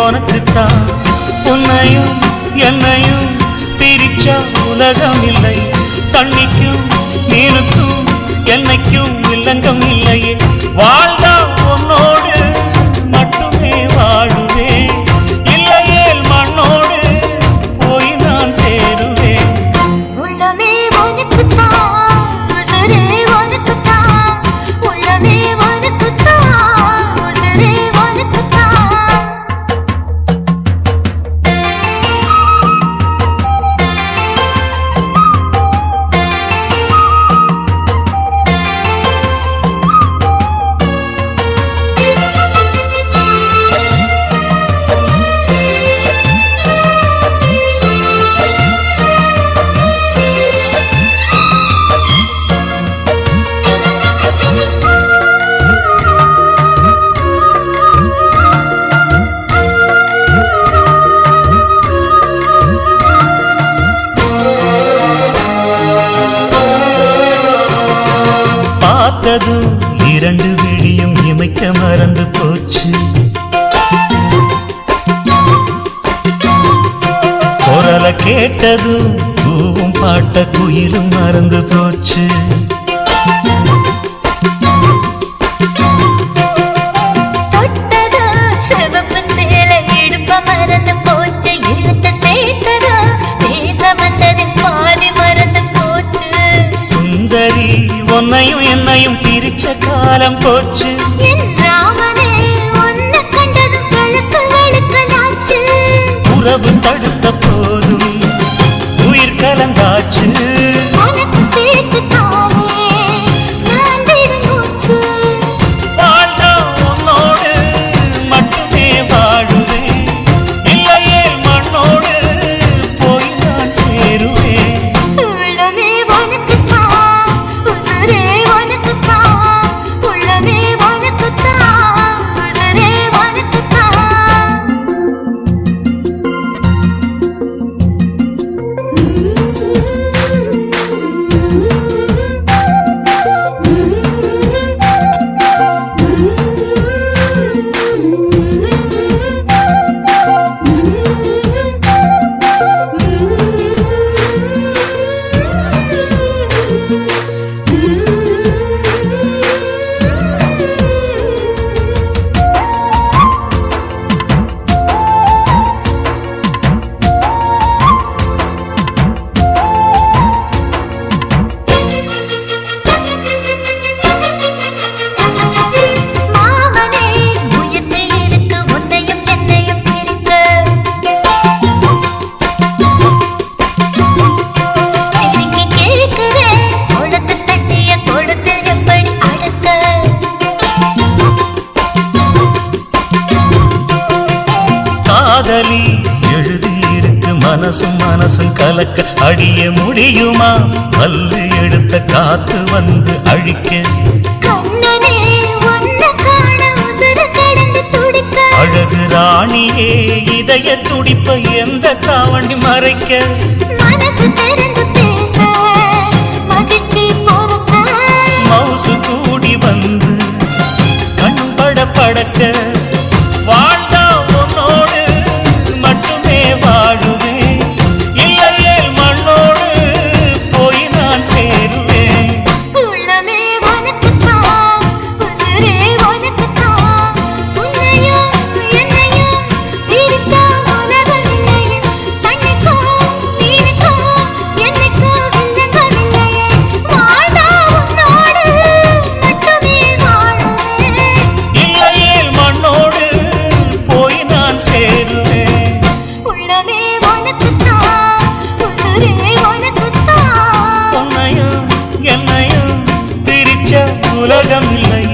உனக்குத்தான் உன்னையும் என்னையும் பிரிச்ச உலகம் இல்லை தண்ணிக்கும் நீருக்கும் என்னைக்கும் இல்லங்கம் இல்லையே கேட்டதும் பூவும் பாட்ட குயிலும் மறந்து போச்சு. சுந்தரி உன்னையும் என்னையும் பிரிச்ச காலம் போச்சு. மனசும் மனசும் கலக்க அடிய முடியுமா? பல்லு எடுத்த காத்து வந்து அழிக்க. அழகு ராணியே இதய துடிப்பை எந்த தாவணி மறைக்க? மவுசு கூடி வந்து கண் பட படக்க. வாழ் இல்லை.